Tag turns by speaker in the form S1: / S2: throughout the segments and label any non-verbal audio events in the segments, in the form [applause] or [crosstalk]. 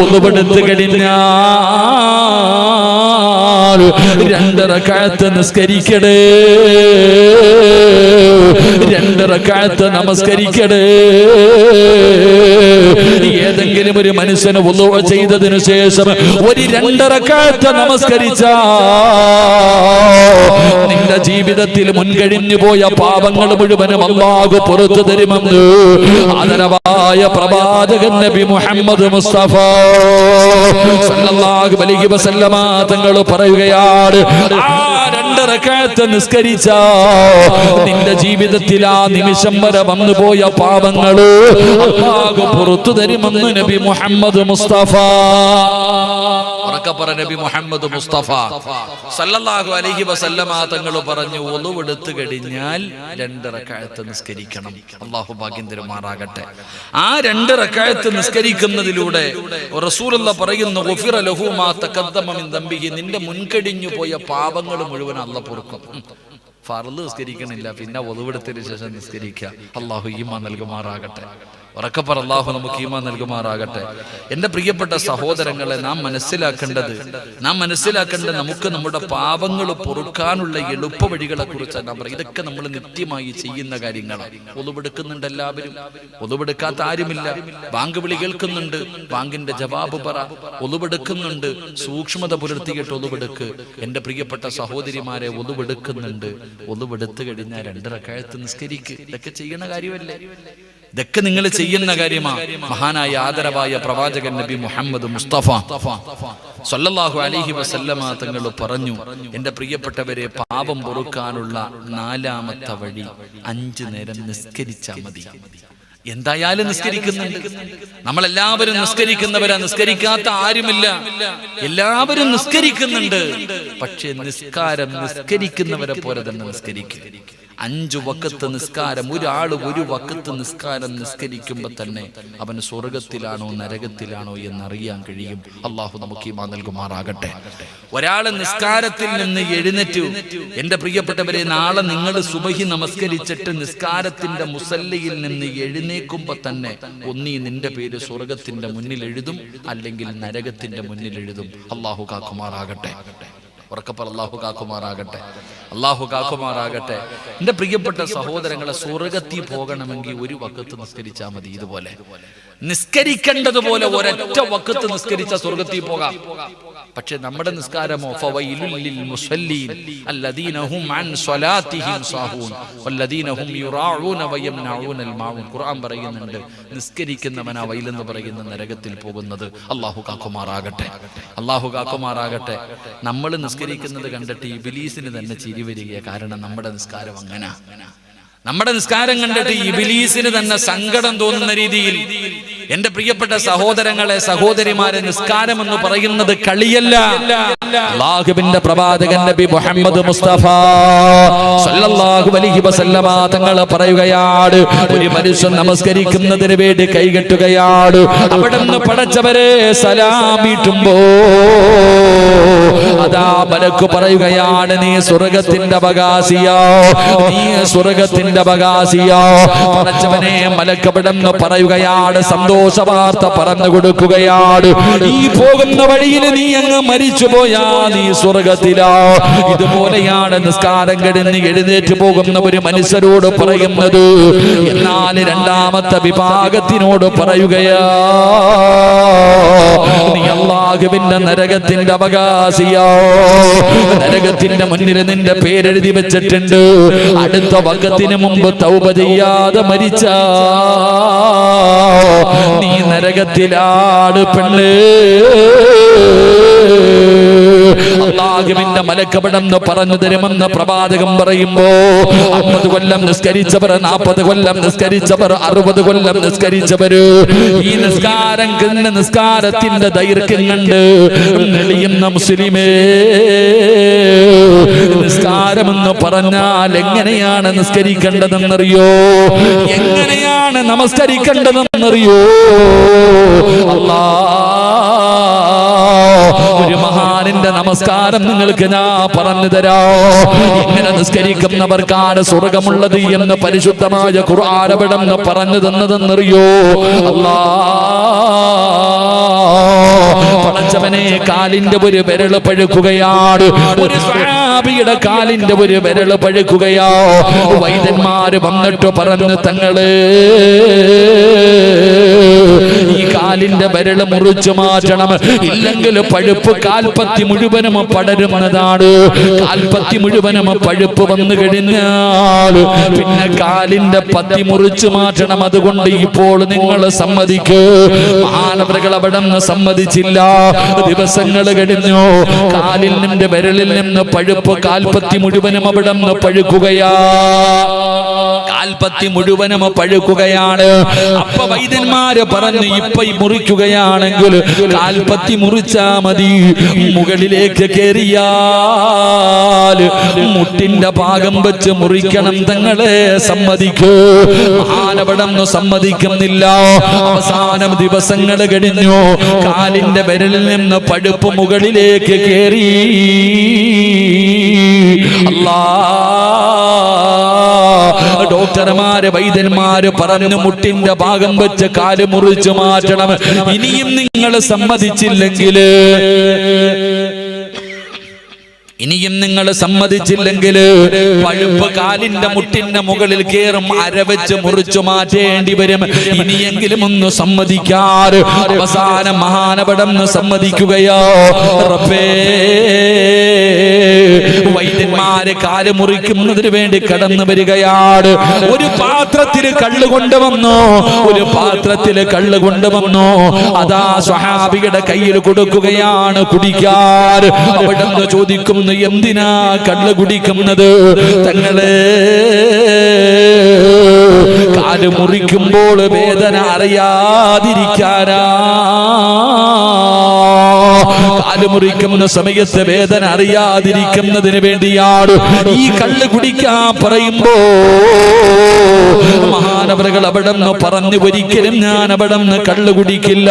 S1: ഒന്നുപെടുത്തു കഴിഞ്ഞാൽ രണ്ടര കാലത്ത് നിസ്കരിക്കടേ. രണ്ടര കാലത്ത് ഏതെങ്കിലും ഒരു മനുഷ്യന് ഉള്ളവ ചെയ്തതിനു ശേഷം ഒരു രണ്ടര കാലത്ത് നമസ്കരിച്ച നിന്റെ ജീവിതത്തിൽ മുൻകഴിഞ്ഞു പോയ പാപങ്ങൾ മുഴുവനും അള്ളാഹു പുറത്തു തരുമെന്ന് ആദരവായ പ്രവാചകൻ നബി മുഹമ്മദ് മുസ്തഫ. സല്ലല്ലാഹു അലൈഹി വസല്ലമ തങ്ങൾ പറയുകയാണ് ആ രണ്ടര കാലത്ത് നിസ്കരിച്ച. നിന്റെ ജീവിതത്തിൽ ആ നിമിഷം വരെ വന്നു പോയ പാപങ്ങൾ അള്ളാഹു പുറത്തു തരുമെന്ന് നബി മുഹമ്മദ് മുസ്തഫ. നബി മുഹമ്മദ് മുസ്തഫ. സല്ലല്ലാഹു അലൈഹി വസല്ലമ തങ്ങൾ പറഞ്ഞു ഒളിവെടുത്ത് കഴിഞ്ഞാൽ രണ്ട് റക്കായത്ത് നിസ്കരിക്കണം. അള്ളാഹു ഭാഗ്യം തരുമാറാകട്ടെ. ആ രണ്ട് റക്കായത്ത് നിസ്കരിക്കുന്നതിലൂടെ റസൂലുള്ള പറയുന്നു നിന്റെ മുൻകടിഞ്ഞു പോയ പാപങ്ങൾ മുഴുവൻ അല്ല പൊറുക്കും. ഫർൾ നിസ്കരിക്കണില്ല പിന്നെ ഒളിവെടുത്തതിന് ശേഷം നിസ്കരിക്കുക. അള്ളാഹു ഈമാ നൽകുമാറാകട്ടെ. ഉറക്കപ്പറ അള്ളാഹു നമുക്ക് ഈമാ നൽകുമാറാകട്ടെ. എന്റെ പ്രിയപ്പെട്ട സഹോദരങ്ങളെ നാം മനസ്സിലാക്കേണ്ടത് നാം മനസ്സിലാക്കേണ്ടത് നമുക്ക് നമ്മുടെ പാപങ്ങൾ പൊറുക്കാനുള്ള എളുപ്പ വഴികളെ കുറിച്ചാണ് നാം പറയുന്നത്. ഇതൊക്കെ നമ്മൾ നിത്യമായി ചെയ്യുന്ന കാര്യങ്ങളാണ്. ഒതുവെടുക്കുന്നുണ്ട് എല്ലാവരും. ഒതുവെടുക്കാത്ത ആരുമില്ല. ബാങ്ക് വിളി കേൾക്കുന്നുണ്ട്. ബാങ്കിന്റെ ജവാബ് പറ. ഒതുവെടുക്കുന്നുണ്ട് സൂക്ഷ്മത പുലർത്തിയിട്ട് ഒതുവെടുക്ക് എന്റെ പ്രിയപ്പെട്ട സഹോദരിമാരെ ഒതുവെടുക്കുന്നുണ്ട് ഒതുവെടുത്തു കഴിഞ്ഞാൽ രണ്ടരക്കാഴത്ത് നിസ്കരിക്കുക ഇതൊക്കെ ചെയ്യുന്ന കാര്യമല്ലേ? ഇതൊക്കെ നിങ്ങൾ ചെയ്യുന്ന കാര്യമാ. മഹാനായ ആദരവായ പ്രവാചകൻ നബി മുഹമ്മദ് മുസ്തഫ. സൊല്ലാഹു അലൈഹി വസല്ലമ തങ്ങൾ പറഞ്ഞു എന്റെ പ്രിയപ്പെട്ടവരെ പാപം പൊറുക്കാനുള്ള നാലാമത്തെ വഴി അഞ്ചു നേരം നിസ്കരിച്ചാൽ മതി. എന്തായാലും നിസ്കരിക്കുന്നുണ്ട്. നമ്മളെല്ലാവരും നിസ്കരിക്കുന്നവരാ. നിസ്കരിക്കാത്ത ആരുമില്ല. എല്ലാവരും നിസ്കരിക്കുന്നുണ്ട്. പക്ഷെ നിസ്കാരം നിസ്കരിക്കുന്നവരെ പോലെ തന്നെ നിസ്കരിക്കും. അഞ്ചു വക്കത്ത് നിസ്കാരം ഒരാൾ ഒരു വക്കത്ത് നിസ്കാരം നിസ്കരിക്കുമ്പോൾ തന്നെ അവൻ സ്വർഗത്തിലാണോ നരകത്തിലാണോ എന്നറിയാൻ കഴിയും. അള്ളാഹു നമുക്ക് ഈ മാ നൽകുമാറാകട്ടെ. ഒരാൾ നിസ്കാരത്തിൽ നിന്ന് എഴുന്നേറ്റു. എന്റെ പ്രിയപ്പെട്ടവരെ നാളെ നിങ്ങൾ സുബഹി നമസ്കരിച്ചിട്ട് നിസ്കാരത്തിന്റെ മുസല്ലയിൽ നിന്ന് എഴുന്നേക്കുമ്പോ തന്നെ ഒന്നീ നിന്റെ പേര് സ്വർഗത്തിന്റെ മുന്നിൽ എഴുതും അല്ലെങ്കിൽ നരകത്തിന്റെ മുന്നിൽ എഴുതും. അള്ളാഹു കാക്കുമാറാകട്ടെ. ഉറക്കപ്പറ അള്ളാഹു കാക്കുമാറാകട്ടെ. അള്ളാഹു കാക്കുമാറാകട്ടെ. എന്റെ പ്രിയപ്പെട്ട സഹോദരങ്ങളെ സ്വർഗത്തിൽ പോകണമെങ്കിൽ ഒരു വക്കത്ത് നിസ്കരിച്ചാൽ മതി ഇതുപോലെ. നിസ്കരിക്കേണ്ടതുപോലെ ഒരൊറ്റ വക്കത്ത് നിസ്കരിച്ച സ്വർഗത്തിൽ പോകാം. പക്ഷെ നമ്മുടെ നിസ്കാരമോ ഖുർആൻ പറയുന്നുണ്ട് നിസ്കരിക്കുന്നവനാ വൈലെന്ന് പറയുന്ന നരകത്തിൽ പോകുന്നത്. അള്ളാഹു കാക്കുമാറാകട്ടെ. അള്ളാഹു കാക്കുമാറാകട്ടെ. നമ്മൾ നിസ്കരിക്കുന്നത് കണ്ടിട്ട് ഈ ബിലീസിന് തന്നെ ചിരി വരിക. കാരണം നമ്മുടെ നിസ്കാരം അങ്ങനെ. നമ്മുടെ നിസ്കാരം കണ്ടിട്ട് ഇബിലീസിന് തന്നെ സങ്കടം തോന്നുന്ന രീതിയിൽ എന്റെ പ്രിയപ്പെട്ട സഹോദരങ്ങളെ സഹോദരിമാരെ നിസ്കാരം എന്ന് പറയുന്നത് കളിയല്ല. അള്ളാഹുവിന്റെ പ്രവാചകൻ നബി മുഹമ്മദ് മുസ്തഫ സല്ലല്ലാഹു അലൈഹി വസല്ലമ തങ്ങൾ പറയുകയാണ്. ഒരു മനുഷ്യൻ നമസ്കരിക്കുന്നതിന് വേണ്ടി കൈകെട്ടുകയാണ്. അവിടെ നിന്ന് പടച്ചവരെ സലാമിട്ടുമ്പോ അതാ മലക്ക് പറയുകയാണ് നീ സ്വർഗത്തിന്റെ അവകാശിയോ നീ സ്വർഗത്തിന്റെ അവകാശിയോ. പടച്ചവനെ മലക്കവിടെന്ന് പറയുകയാണ് സന്തോഷ വാർത്ത പറഞ്ഞു കൊടുക്കുകയാണ്. ഈ പോകുന്ന വഴിയിൽ നീ അങ്ങ് മരിച്ചു പോയാ നീ സ്വർഗത്തിലോ ഇതുപോലെയാണ് നിസ്കാരം കിടന്ന് എഴുന്നേറ്റ് പോകുന്ന ഒരു മനുഷ്യരോട് പറയുന്നത്. എന്നാൽ രണ്ടാമത്തെ വിഭാഗത്തിനോട് പറയുകയാ നീ അള്ളാഹുവിന്റെ നരകത്തിന്റെ അവകാശിയോ. നരകത്തിന്റെ മുന്നിൽ നിന്റെ പേരെഴുതി വെച്ചിട്ടുണ്ട്. അടുത്ത വകത്തിന് മുമ്പ് തൗബ ചെയ്യാതെ മരിച്ച. നീ നരകത്തിലാട് പെണ്ണ്. അള്ളാഹുവിന്റെ മലക്കപടം പറഞ്ഞു തരുമെന്ന് പ്രവാചകം പറയുമ്പോ അമ്പത് കൊല്ലം നിസ്കരിച്ചവർ നാൽപ്പത് കൊല്ലം നിസ്കരിച്ചവർ അറുപത് കൊല്ലം നിസ്കരിച്ചവര് ഈ നിസ്കാരം കണ്ട് നിസ്കാരത്തിന്റെ ദൈർഘ്യം കണ്ട് നെളിയുന്ന മുസ്ലിമേ നിസ്കാരമെന്ന് പറഞ്ഞാൽ എങ്ങനെയാണ് നിസ്കരിക്കേണ്ടതെന്നറിയോ? എങ്ങനെയാണ് നമസ്കരിക്കേണ്ടതെന്നറിയോ? അല്ലാ ഒരു മഹാനിന്റെ നമസ്കാരം നിങ്ങൾക്ക് ഞാൻ പറഞ്ഞു തരാ. ഇങ്ങനെ നിസ്കരിക്കുന്നവർക്കാണ് സ്വർഗമുള്ളത് എന്ന് പരിശുദ്ധമായ ഖുർആാനവിടം പറഞ്ഞു തന്നതെന്നറിയോ? അല്ലാ പടച്ചവനെ കാലിന്റെ ഒരു വിരൾ പഴുക്കുകയാണ്. ഒരു നബിയുടെ കാലിന്റെ ഒരു വിരൽ പഴുക്കുകയോ? വൈദ്യന്മാര് വന്നിട്ട് പറഞ്ഞു തങ്ങൾ ഈ കാലിന്റെ വിരൽ മുറിച്ചു മാറ്റണം. ഇല്ലെങ്കിൽ പഴുപ്പ് കാൽപ്പത്തി മുഴുവനും പടരുന്നതാണ്. കാൽപ്പത്തി മുഴുവനും പഴുപ്പ് വന്നു കഴിഞ്ഞാൽ പിന്നെ കാലിന്റെ പത്തി മുറിച്ചു മാറ്റണം. അതുകൊണ്ട് ഇപ്പോൾ നിങ്ങൾ സമ്മതിക്കൂ. മാനവകൾ അവിടെ നിന്ന് സമ്മതിച്ചില്ല. ദിവസങ്ങൾ കഴിഞ്ഞു. കാലിൽ നിന്റെ വിരലിൽ നിന്ന് പഴുപ്പ് കാൽപ്പത്തി മുഴുവനും അവിടെ നിന്ന് പഴുക്കുകയാ. കാൽപ്പത്തി മുഴുവനും പഴുക്കുകയാണ്. അപ്പൊ വൈദ്യന്മാര് പറഞ്ഞു ഇപ്പൊ മുറിക്കുകയാണെങ്കിൽ കാൽപ്പത്തി മുറിച്ചാ മതി. മുകളിലേക്ക് കേറിയാൽ മുട്ടിന്റെ ഭാഗം വെച്ച് മുറിക്കണം തങ്ങളെ സമ്മതിക്കൂ. ആനപടം സമ്മതിക്കുന്നില്ല. അവസാനം ദിവസങ്ങൾ കഴിഞ്ഞു. കാലിന്റെ വിരലിൽ നിന്ന് പഴുപ്പ് മുകളിലേക്ക് കേറി. അല്ലാ. ഡോക്ടർമാര് വൈദ്യന്മാര് പറഞ്ഞു മുട്ടിന്റെ ഭാഗം വെച്ച് കാൽ മുറിച്ചു മാറ്റണം. ഇനിയും നിങ്ങൾ സമ്മതിച്ചില്ലെങ്കിൽ ഇനിയും നിങ്ങൾ സമ്മതിച്ചില്ലെങ്കിൽ പഴുപ്പ് കാലിന്റെ മുട്ടിന്റെ മുകളിൽ കയറും അരവച്ച് മുറിച്ചു മാറ്റേണ്ടി വരും. ഇനിയെങ്കിലും ഒന്ന് സമ്മതിക്കാറ്. അവസാന മഹാനപടം സമ്മതിക്കുകയോ? വൈദ്യന്മാര് കാൽ മുറിക്കുന്നതിന് വേണ്ടി കടന്നു വരികയാണ് ഒരു പാത്രത്തിൽ കള്ള് കൊണ്ടുവന്നു. ഒരു പാത്രത്തിൽ കള്ള് കൊണ്ടുവന്നു. അതാ സ്വഹാബിയുടെ കയ്യിൽ കൊടുക്കുകയാണ് കുടിക്കാൻ അവിടെ ചോദിക്കുന്നു എന്തിനാ കള്ള് കുടിക്കുന്നത്? തങ്ങളെ കാൽ മുറിക്കുമ്പോൾ വേദന അറിയാതിരിക്കാനാ. കാൽ മുറിക്കുന്ന സമയത്ത് വേദന അറിയാതിരിക്കുന്നതിന് വേണ്ടിയാണ് ഈ കള്ള് കുടിക്കാൻ പറയുമ്പോ. മഹാനവറുകൾ അവിടെ നിന്ന് പറഞ്ഞു ഒരിക്കലും ഞാൻ അവിടെ നിന്ന് കള്ള് കുടിക്കില്ല.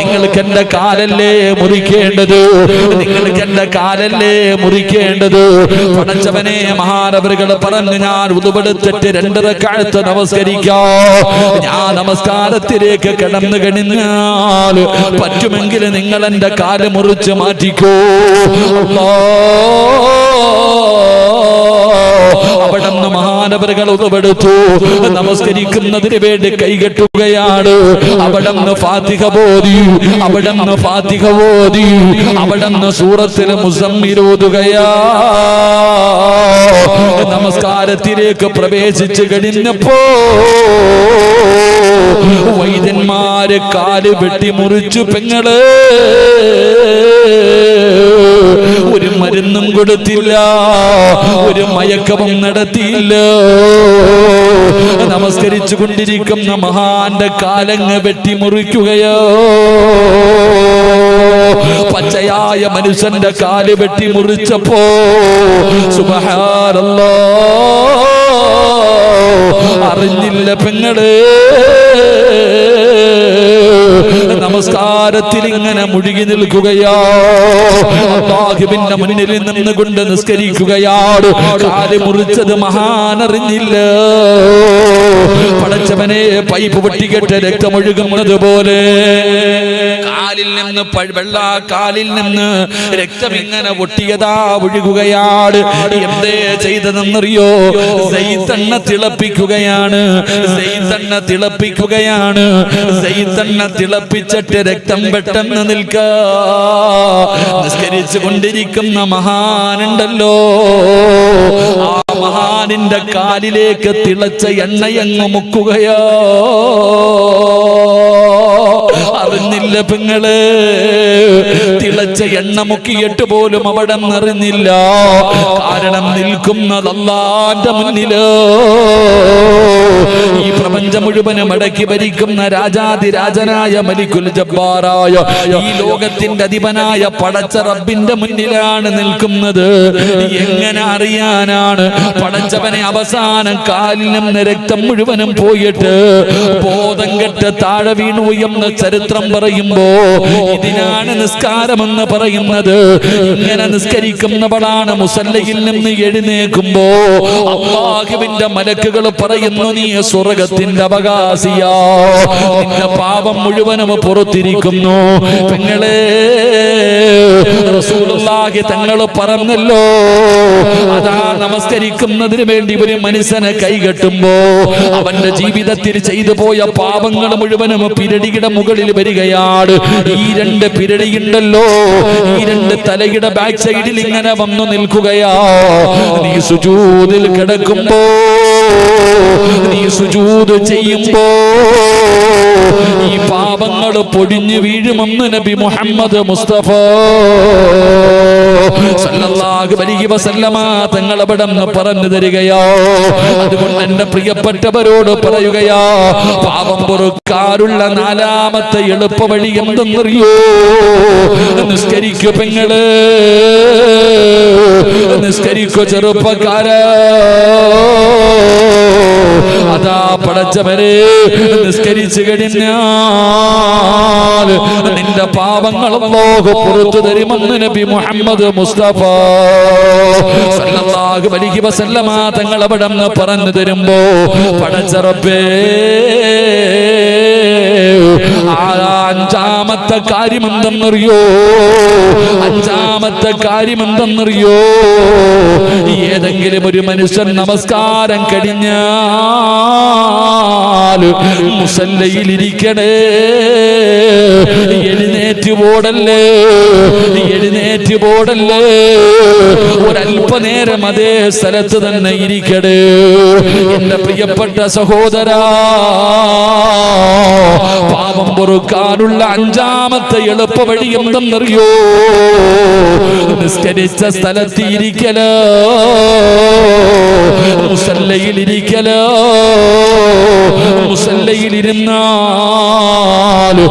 S1: നിങ്ങൾക്ക് എന്റെ കാലല്ലേ മുറിക്കേണ്ടത്? നിങ്ങൾക്ക് എന്റെ കാലല്ലേ മുറിക്കേണ്ടത്? പടച്ചവനെ മഹാനവറുകൾ പറഞ്ഞു ഞാൻ ഉതുപെടുത്തിട്ട് രണ്ടര കാലത്ത് നമസ്കരിക്കോ. ഞാൻ നമസ്കാരത്തിലേക്ക് കിടന്നു കഴിഞ്ഞാൽ പറ്റുമെങ്കിൽ നിങ്ങൾ എന്റെ കാൽ മുറിച്ച് മാറ്റിക്കോ. അവിടെ നിന്ന് മഹാനവരകൾ ഉറവെടുത്തു. നമസ്കരിക്കുന്നതിന് വേണ്ടി കൈകെട്ടുകയാണ്. അവിടെ നിന്ന് ഫാത്തിഹ ബോധി അവിടെ നിന്ന് ഫാത്തിഹ ബോധി അവിടെ നിന്ന് സൂറത്തിൽ മുസമ്മിരോതുകയാ [laughs] നമസ്കാരത്തിലേക്ക് പ്രവേശിച്ചു കഴിഞ്ഞപ്പോ വൈദ്യന്മാര് കാൽ വെട്ടി മുറിച്ചു പെങ്ങൾ. ഒരു മരുന്നും കൊടുത്തില്ല. ഒരു മയക്കവും നടത്തിയില്ല. നമസ്കരിച്ചു കൊണ്ടിരിക്കുന്ന മഹാന്റെ കാലങ്ങ് വെട്ടി മുറിക്കുകയോ പച്ചയായ മനുഷ്യന്റെ കാൽ വെട്ടി മുറിച്ചപ്പോ സുബഹാരല്ലോ അറിഞ്ഞില്ല പെങ്ങൾ. നമസ്കാരത്തിൽ ഇങ്ങനെ മുഴുകി നിൽക്കുകയോ. മുന്നിൽ നിന്നുകൊണ്ട് നിസ്കരിക്കുകയാണ് കാൽ മുറിച്ചത് മഹാനറിഞ്ഞില്ല. പടച്ചവനെ പൈപ്പ് പൊട്ടിക്കെട്ട് രക്തമൊഴുകുന്നത് പോലെ കാലിൽ നിന്ന് വെള്ള കാലിൽ നിന്ന് രക്തം ഇങ്ങനെ പൊട്ടിയതാ ഒഴുകുകയാണ്. എന്തേ ചെയ്തതെന്നറിയോ? സൈതണ്ണ തിളപ്പിക്കുകയാണ്. സൈതണ്ണ തിളപ്പിക്കുകയാണ്. സൈതണ്ണ തിളപ്പിച്ചിട്ട് രക്തം പെട്ടെന്ന് നിൽക്ക. നിസ്കരിച്ചു കൊണ്ടിരിക്കുന്ന മഹാനുണ്ടല്ലോ. മഹാനിന്റെ കാലിലേക്ക് തിളച്ച എണ്ണയങ്ങ് മുക്കുകയോ? അറിഞ്ഞില്ല പെങ്ങൾ. തിളച്ച എണ്ണ മുക്കിയിട്ട് പോലും അവിടെ നിറഞ്ഞില്ല. കാരണം നിൽക്കുന്നതല്ലാന്റെ മുന്നിൽ. ഈ പ്രപഞ്ചം മുഴുവനും മടക്കി ഭരിക്കുന്ന രാജാതിരാജനായ മലിക്കുൽ ജബ്ബാറായ ഈ ലോകത്തിന്റെ അധിപനായ പടച്ച റബ്ബിന്റെ മുന്നിലാണ് നിൽക്കുന്നത്. എങ്ങനെ അറിയാനാണ്? പടച്ചവനെ അവസാനം കാലിലും രക്തം മുഴുവനും പോയിട്ട് ബോധം കെട്ട് താഴെ വീണു എന്ന ചരിത്രം ചരിത്രം പറയുമ്പോ ഇതിനാണ് നിസ്കാരമെന്ന് പറയുന്നത്. ഇങ്ങനെ നിസ്കരിക്കുന്നവളാണ് മുസല്ലയിൽ നിന്ന് എഴുന്നേക്കുമ്പോ അള്ളാഹുവിന്റെ മലക്കുകൾ പറയുന്നു നീ സ്വർഗത്തിന്റെ അവകാശിയാ. പാപം മുഴുവനും പുറത്തിരിക്കുന്നു. പെങ്ങളെ റസൂലുള്ളാഹി തങ്ങൾ പറഞ്ഞല്ലോ. അതാ നമസ്കരിക്കുന്നതിന് വേണ്ടി ഒരു മനുഷ്യനെ കൈകെട്ടുമ്പോ അവന്റെ ജീവിതത്തിൽ ചെയ്തു പോയ പാപങ്ങൾ മുഴുവനും പിരടിയുടെ മുകളിൽ വരികയാണ്. ഈ രണ്ട് പിരടിയുണ്ടല്ലോ ഈ രണ്ട് തലയുടെ ബാക്ക് സൈഡിൽ ഇങ്ങനെ വന്നു നിൽക്കുകയാ. നീ സുജൂതിൽ കിടക്കുമ്പോ നീ സുജൂത് ചെയ്യുമ്പോ ഈ പാപങ്ങൾ പൊടിഞ്ഞു വീഴുമെന്ന് നബി മുഹമ്മദ് മുസ്തഫ തങ്ങൾ അവിടെ നിന്ന് പറഞ്ഞു തരികയോ. അതുകൊണ്ട് എന്റെ പ്രിയപ്പെട്ടവരോട് പറയുകയോ പാപം പൊറുക്കാറുള്ള നാലാമത്തെ എളുപ്പ വഴി എന്തെന്നറിയോ? നിസ്കരിക്കു പെങ്ങൾ. നിസ്കരിക്കു ചെറുപ്പക്കാര അതാ പടച്ചവരെ നിസ്കരിച്ചു കഴിഞ്ഞാൽ നിന്റെ പാപങ്ങൾ അല്ലാഹു പുറത്തു തരുമെന്ന് നബി മുഹമ്മദ് മുസ്തഫ സല്ലല്ലാഹു അലൈഹി വസല്ലമ തങ്ങൾ അവിടെ പറഞ്ഞു തരുമ്പോ പടച്ചറബേ അഞ്ചാമത്തെ കാര്യം എന്തെന്നറിയോ അഞ്ചാമത്തെ കാര്യം എന്തെന്നറിയോ ഏതെങ്കിലും ഒരു മനുഷ്യൻ നമസ്കാരം കഴിഞ്ഞാൽ മുസല്ലയിലിരിക്കണേ എഴുന്നേറ്റ് പോടല്ലേ എഴുന്നേറ്റ് പോടല്ലേ ഒരല്പനേരം അതേ സ്ഥലത്ത് തന്നെ ഇരിക്കടേ. എന്റെ പ്രിയപ്പെട്ട സഹോദരാ പാപം പൊറുക്കാനുള്ള അഞ്ചാമത്തെ എളുപ്പ വഴി എന്തെന്നറിയോ? നിസ്കരിച്ച സ്ഥലത്ത് ഇരിക്കലോ മുസല്ലയിൽ ഇരിക്കലോ മുസല്ലയിൽ ഇരുന്നാൽ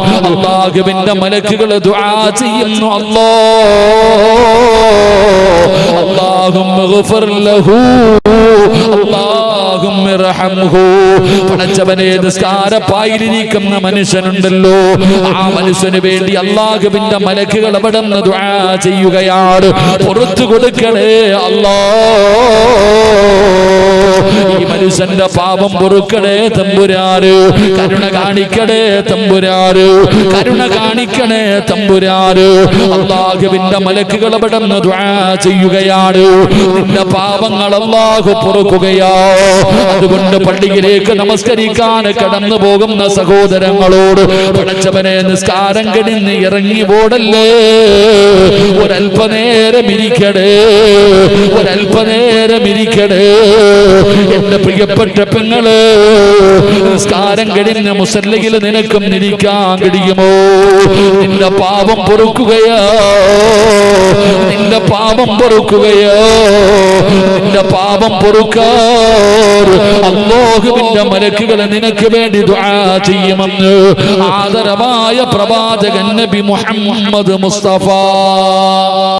S1: അള്ളാഹുവിന്റെ മലക്കുകൾ ദുആ ചെയ്യുന്നു. അല്ലോ അള്ളാഹും പടച്ചവനെ നിസ്കാരപ്പായിരിക്കുന്ന മനുഷ്യനുണ്ടല്ലോ. ആ മനുഷ്യന് വേണ്ടി അള്ളാഹുവിന്റെ മലക്കുകൾ അവിടെ നിന്ന് ചെയ്യുകയാണ്. പുറത്തു കൊടുക്കണേ അല്ലാ. ഈ മനുഷ്യന്റെ പാപം പൊറുക്കണേ തമ്പുരാറ് കരുണ കാണിക്കണേ തമ്പുരാറ് കരുണ കാണിക്കണേ തമ്പുരാറ് അള്ളാഹുവിന്റെ മലക്കുകൾ അവിടെ ചെയ്യുകയാണ്. നിന്റെ പാപങ്ങൾ അള്ളാഹു പൊറുക്കുകയാ. അതുകൊണ്ട് പള്ളിയിലേക്ക് നമസ്കരിക്കാൻ കടന്നു പോകുന്ന സഹോദരങ്ങളോട് പടച്ചവനെ നിസ്കാരം കിടന്ന് ഇറങ്ങി പോടല്ലേ ഒരല്പനേരം ഇരിക്കടേ? ഒരല്പനേരം ഇരിക്കടേ? എന്റെ പ്രിയപ്പെട്ട പെങ്ങൾ നിസ്കാരം കഴിഞ്ഞ മുസല്ലയിൽ നിനക്കും നിരിക്കാൻ കഴിയുമോ? നിന്റെ പാപം പൊറുക്കുകയോ? നിന്റെ പാപം പൊറുക്കുകയോ? നിന്റെ പാപം പൊറുക്കാർ അള്ളാഹുവിന്റെ മലക്കുകൾ നിനക്ക് വേണ്ടി ദുആ ചെയ്യുമെന്ന് ആദരവായ പ്രവാചകൻ നബി മുഹമ്മദ് മുസ്തഫ.